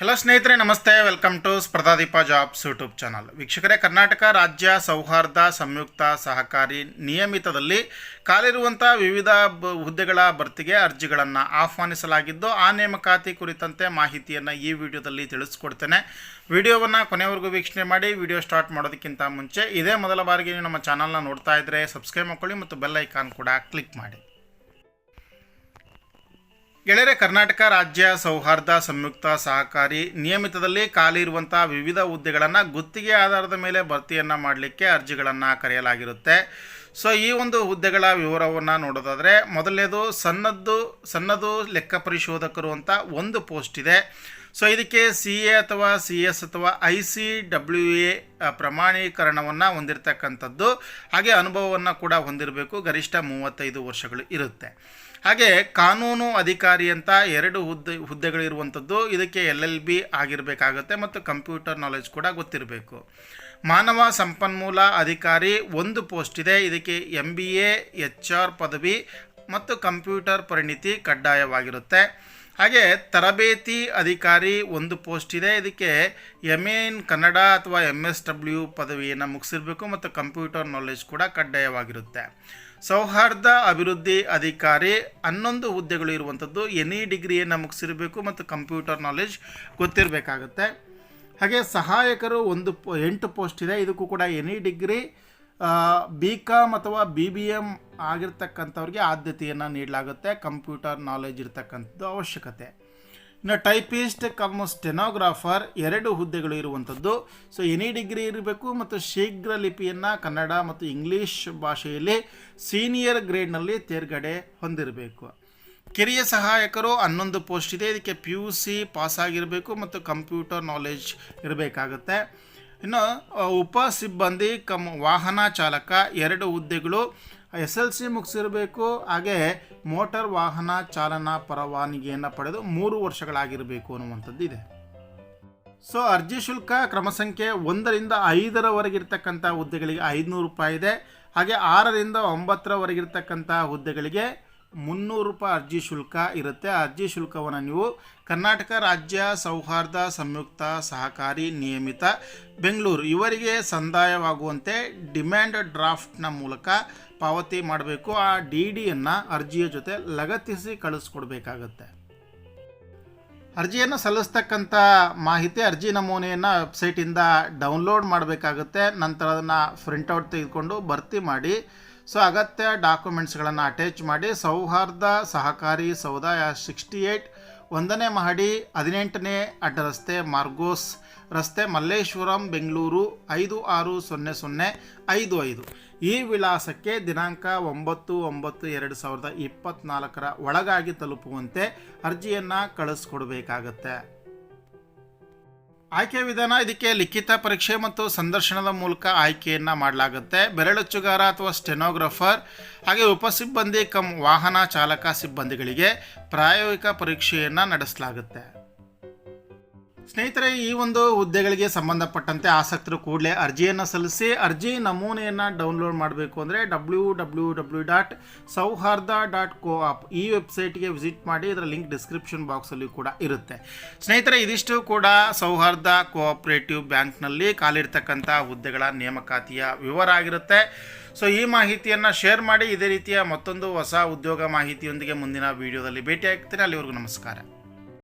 Hello ಸ್ನೇಹಿತರೆ, ನಮಸ್ತೆ. Welcome to Spardhadeepa jobs YouTube channel ವೀಕ್ಷಕರೇ, ಕರ್ನಾಟಕ ರಾಜ್ಯ ಸೌಹಾರ್ದ ಸಂಯುಕ್ತ ಸಹಕಾರಿ ನಿಯಮಿತದಲ್ಲಿ ಕಾಲಿರುವಂಥ ವಿವಿಧ ಹುದ್ದೆಗಳ ಭರ್ತಿಗೆ ಅರ್ಜಿಗಳನ್ನು ಆಹ್ವಾನಿಸಲಾಗಿದ್ದು, ಆ ನೇಮಕಾತಿ ಕುರಿತಂತೆ ಮಾಹಿತಿಯನ್ನು ಈ ವಿಡಿಯೋದಲ್ಲಿ ತಿಳಿಸ್ಕೊಡ್ತೇನೆ. ವಿಡಿಯೋವನ್ನು ಕೊನೆವರೆಗೂ ವೀಕ್ಷಣೆ ಮಾಡಿ, ವಿಡಿಯೋ ಸ್ಟಾರ್ಟ್ ಮಾಡೋದಕ್ಕಿಂತ ಮುಂಚೆ ಇದೇ ಮೊದಲ ಬಾರಿಗೆ ನೀವು ನಮ್ಮ ಚಾನಲ್ನ ನೋಡ್ತಾ ಇದ್ದರೆ ಸಬ್ಸ್ಕ್ರೈಬ್ ಮಾಡ್ಕೊಳ್ಳಿ ಮತ್ತು ಬೆಲ್ ಐಕಾನ್ ಕೂಡ ಕ್ಲಿಕ್ ಮಾಡಿ. ಗೆಳೆಯರೆ, ಕರ್ನಾಟಕ ರಾಜ್ಯ ಸೌಹಾರ್ದ, ಸಂಯುಕ್ತ, ಸಹಕಾರಿ ನಿಯಮಿತದಲ್ಲಿ ಖಾಲಿ ಇರುವಂಥ ವಿವಿಧ ಹುದ್ದೆಗಳನ್ನು ಗುತ್ತಿಗೆ ಆಧಾರದ ಮೇಲೆ ಭರ್ತಿಯನ್ನು ಮಾಡಲಿಕ್ಕೆ ಅರ್ಜಿಗಳನ್ನು ಕರೆಯಲಾಗಿರುತ್ತೆ. ಸೊ ಈ ಒಂದು ಹುದ್ದೆಗಳ ವಿವರವನ್ನು ನೋಡೋದಾದರೆ, ಮೊದಲನೇದು ಸಣ್ಣದ್ದು ಸಣ್ಣದು ಲೆಕ್ಕ ಪರಿಶೋಧಕರು ಅಂತ ಒಂದು ಪೋಸ್ಟ್ ಇದೆ. ಸೊ ಇದಕ್ಕೆ ಸಿ ಎ ಅಥವಾ ಸಿ ಎಸ್ ಅಥವಾ ಐ ಸಿ ಡಬ್ಲ್ಯೂ ಎ ಪ್ರಮಾಣೀಕರಣವನ್ನು ಹೊಂದಿರತಕ್ಕಂಥದ್ದು, ಹಾಗೆ ಅನುಭವವನ್ನು ಕೂಡ ಹೊಂದಿರಬೇಕು. ಗರಿಷ್ಠ ಮೂವತ್ತೈದು ವರ್ಷಗಳು ಇರುತ್ತೆ. ಹಾಗೆ ಕಾನೂನು ಅಧಿಕಾರಿ ಅಂತ ಎರಡು ಹುದ್ದೆ, ಹುದ್ದೆಗಳಿರುವಂಥದ್ದು, ಇದಕ್ಕೆ ಎಲ್ ಎಲ್ ಬಿ ಆಗಿರಬೇಕಾಗುತ್ತೆ ಮತ್ತು ಕಂಪ್ಯೂಟರ್ ನಾಲೆಜ್ ಕೂಡ ಗೊತ್ತಿರಬೇಕು. ಮಾನವ ಸಂಪನ್ಮೂಲ ಅಧಿಕಾರಿ ಒಂದು ಪೋಸ್ಟ್ ಇದೆ. ಇದಕ್ಕೆ M B A H R ಪದವಿ ಮತ್ತು ಕಂಪ್ಯೂಟರ್ ಪರಿಣಿತಿ ಕಡ್ಡಾಯವಾಗಿರುತ್ತೆ. ಹಾಗೆ ತರಬೇತಿ ಅಧಿಕಾರಿ ಒಂದು ಪೋಸ್ಟ್ ಇದೆ. ಇದಕ್ಕೆ ಎಂ ಇನ್ ಕನ್ನಡ ಅಥವಾ ಎಂ ಎಸ್ ಡಬ್ಲ್ಯೂ ಪದವಿಯನ್ನು ಮುಗಿಸಿರಬೇಕು ಮತ್ತು ಕಂಪ್ಯೂಟರ್ ನಾಲೆಜ್ ಕೂಡ ಕಡ್ಡಾಯವಾಗಿರುತ್ತೆ. ಸೌಹಾರ್ದ ಅಭಿವೃದ್ಧಿ ಅಧಿಕಾರಿ ಹನ್ನೊಂದು ಹುದ್ದೆಗಳು ಇರುವಂಥದ್ದು. ಎನಿ ಡಿಗ್ರಿಯನ್ನು ಮುಗಿಸಿರಬೇಕು ಮತ್ತು ಕಂಪ್ಯೂಟರ್ ನಾಲೆಜ್ ಗೊತ್ತಿರಬೇಕಾಗುತ್ತೆ. ಹಾಗೆ ಸಹಾಯಕರು ಒಂದು ಎಂಟು ಪೋಸ್ಟ್ ಇದೆ. ಇದಕ್ಕೂ ಕೂಡ ಎನಿ ಡಿಗ್ರಿ ಬಿ ಕಾಮ್ ಅಥವಾ ಬಿ ಬಿ ಎಂ ಆಗಿರ್ತಕ್ಕಂಥವ್ರಿಗೆ ಆದ್ಯತೆಯನ್ನು ನೀಡಲಾಗುತ್ತೆ. ಕಂಪ್ಯೂಟರ್ ನಾಲೆಜ್ ಇರತಕ್ಕಂಥದ್ದು ಅವಶ್ಯಕತೆ. ಇನ್ನು ಟೈಪಿಸ್ಟ್ ಕಮ್ ಸ್ಟೆನೋಗ್ರಾಫರ್ ಎರಡು ಹುದ್ದೆಗಳು ಇರುವಂಥದ್ದು. ಸೊ ಎನಿ ಡಿಗ್ರಿ ಇರಬೇಕು ಮತ್ತು ಶೀಘ್ರ ಲಿಪಿಯನ್ನು ಕನ್ನಡ ಮತ್ತು ಇಂಗ್ಲೀಷ್ ಭಾಷೆಯಲ್ಲಿ ಸೀನಿಯರ್ ಗ್ರೇಡ್ನಲ್ಲಿ ತೇರ್ಗಡೆ ಹೊಂದಿರಬೇಕು. ಕಿರಿಯ ಸಹಾಯಕರು ಹನ್ನೊಂದು ಪೋಸ್ಟ್ ಇದೆ. ಇದಕ್ಕೆ ಪಿ ಯು ಸಿ ಪಾಸಾಗಿರಬೇಕು ಮತ್ತು ಕಂಪ್ಯೂಟರ್ ನಾಲೆಜ್ ಇರಬೇಕಾಗುತ್ತೆ. ಇನ್ನು ಉಪ ಸಿಬ್ಬಂದಿ ಕಮ್, ವಾಹನ ಚಾಲಕ ಎರಡು ಹುದ್ದೆಗಳು ಎಸ್ ಎಲ್ ಸಿ ಮುಗಿಸಿರಬೇಕು. ಹಾಗೆ ಮೋಟಾರ್ ವಾಹನ ಚಾಲನಾ ಪರವಾನಗಿಯನ್ನು ಪಡೆದು ಮೂರು ವರ್ಷಗಳಾಗಿರಬೇಕು ಅನ್ನುವಂಥದ್ದು ಇದೆ. ಸೊ ಅರ್ಜಿ ಶುಲ್ಕ ಕ್ರಮ ಸಂಖ್ಯೆ ಒಂದರಿಂದ ಐದರವರೆಗಿರ್ತಕ್ಕಂಥ ಹುದ್ದೆಗಳಿಗೆ ಐದುನೂರು ರೂಪಾಯಿ ಇದೆ. ಹಾಗೆ ಆರರಿಂದ ಒಂಬತ್ತರವರೆಗಿರ್ತಕ್ಕಂಥ ಹುದ್ದೆಗಳಿಗೆ ಮುನ್ನೂರು ರೂಪಾಯಿ ಅರ್ಜಿ ಶುಲ್ಕ ಇರುತ್ತೆ. ಅರ್ಜಿ ಶುಲ್ಕವನ್ನು ನೀವು ಕರ್ನಾಟಕ ರಾಜ್ಯ ಸೌಹಾರ್ದ ಸಂಯುಕ್ತ ಸಹಕಾರಿ ನಿಯಮಿತ ಬೆಂಗಳೂರು. ಇವರಿಗೆ ಸಂದಾಯವಾಗುವಂತೆ ಡಿಮ್ಯಾಂಡ್ ಡ್ರಾಫ್ಟ್ನ ಮೂಲಕ ಪಾವತಿ ಮಾಡಬೇಕು. ಆ ಡಿ ಡಿಯನ್ನು ಅರ್ಜಿಯ ಜೊತೆ ಲಗತ್ತಿಸಿ ಕಳಿಸ್ಕೊಡ್ಬೇಕಾಗತ್ತೆ. ಅರ್ಜಿಯನ್ನು ಸಲ್ಲಿಸ್ತಕ್ಕಂಥ ಮಾಹಿತಿ, ಅರ್ಜಿ ನಮೂನೆಯನ್ನು ವೆಬ್ಸೈಟಿಂದ ಡೌನ್ಲೋಡ್ ಮಾಡಬೇಕಾಗುತ್ತೆ. ನಂತರ ಅದನ್ನು ಪ್ರಿಂಟೌಟ್ ತೆಗೆದುಕೊಂಡು ಭರ್ತಿ ಮಾಡಿ ಸೊ ಅಗತ್ಯ ಡಾಕ್ಯುಮೆಂಟ್ಸ್ಗಳನ್ನು ಅಟ್ಯಾಚ್ ಮಾಡಿ ಸೌಹಾರ್ದ ಸಹಕಾರಿ ಸಮುದಾಯ ಸಿಕ್ಸ್ಟಿ ಏಯ್ಟ್ ಒಂದನೇ ಮಹಡಿ ಹದಿನೆಂಟನೇ ಅಡ್ಡ ರಸ್ತೆ ಮಾರ್ಗೋಸ್, ರಸ್ತೆ ಮಲ್ಲೇಶ್ವರಂ, ಬೆಂಗಳೂರು ಐದು ಆರು ಸೊನ್ನೆ ಸೊನ್ನೆ ಐದು ಐದು. ಈ ವಿಳಾಸಕ್ಕೆ ದಿನಾಂಕ ಒಂಬತ್ತು ಒಂಬತ್ತು ಎರಡು ಸಾವಿರದ ಇಪ್ಪತ್ತ್ನಾಲ್ಕರ ಒಳಗಾಗಿ ತಲುಪುವಂತೆ ಅರ್ಜಿಯನ್ನು ಕಳಿಸ್ಕೊಡ್ಬೇಕಾಗತ್ತೆ ಆಯ್ಕೆ ವಿಧಾನ ಇದಕ್ಕೆ ಲಿಖಿತ ಪರೀಕ್ಷೆ ಮತ್ತು ಸಂದರ್ಶನದ ಮೂಲಕ ಆಯ್ಕೆಯನ್ನು ಮಾಡಲಾಗುತ್ತೆ. ಬೆರಳಚ್ಚುಗಾರ ಅಥವಾ ಸ್ಟೆನೋಗ್ರಫರ್, ಹಾಗೆ ಉಪಸಿಬ್ಬಂದಿ ಕಮ್ ವಾಹನ ಚಾಲಕ ಸಿಬ್ಬಂದಿಗಳಿಗೆ ಪ್ರಾಯೋಗಿಕ ಪರೀಕ್ಷೆಯನ್ನು ನಡೆಸಲಾಗುತ್ತೆ. ಸ್ನೇಹಿತರೆ, ಈ ಒಂದು ಹುದ್ದೆಗಳಿಗೆ ಸಂಬಂಧಪಟ್ಟಂತೆ ಆಸಕ್ತರು ಕೂಡಲೇ ಅರ್ಜಿಯನ್ನು ಸಲ್ಲಿಸಿ, ಅರ್ಜಿ ನಮೂನೆಯನ್ನು ಡೌನ್ಲೋಡ್ ಮಾಡಬೇಕು ಅಂದರೆ W W W dot Souharda dot co op ಈ ವೆಬ್ಸೈಟ್ಗೆ ವಿಸಿಟ್ ಮಾಡಿ, ಇದರ ಲಿಂಕ್ ಡಿಸ್ಕ್ರಿಪ್ಷನ್ ಬಾಕ್ಸಲ್ಲಿ ಕೂಡ ಇರುತ್ತೆ. ಸ್ನೇಹಿತರೆ, ಇದಿಷ್ಟು ಕೂಡ ಸೌಹಾರ್ದ ಕೋಆಪರೇಟಿವ್ ಬ್ಯಾಂಕ್ನಲ್ಲಿ ಕಾಲಿರ್ತಕ್ಕಂಥ ಹುದ್ದೆಗಳ ನೇಮಕಾತಿಯ ವಿವರ ಆಗಿರುತ್ತೆ. ಸೊ, ಈ ಮಾಹಿತಿಯನ್ನು ಶೇರ್ ಮಾಡಿ, ಇದೇ ರೀತಿಯ ಮತ್ತೊಂದು ಹೊಸ ಉದ್ಯೋಗ ಮಾಹಿತಿಯೊಂದಿಗೆ ಮುಂದಿನ ವಿಡಿಯೋದಲ್ಲಿ ಭೇಟಿಯಾಗ್ತೀನಿ. ಅಲ್ಲಿವರೆಗೂ ನಮಸ್ಕಾರ.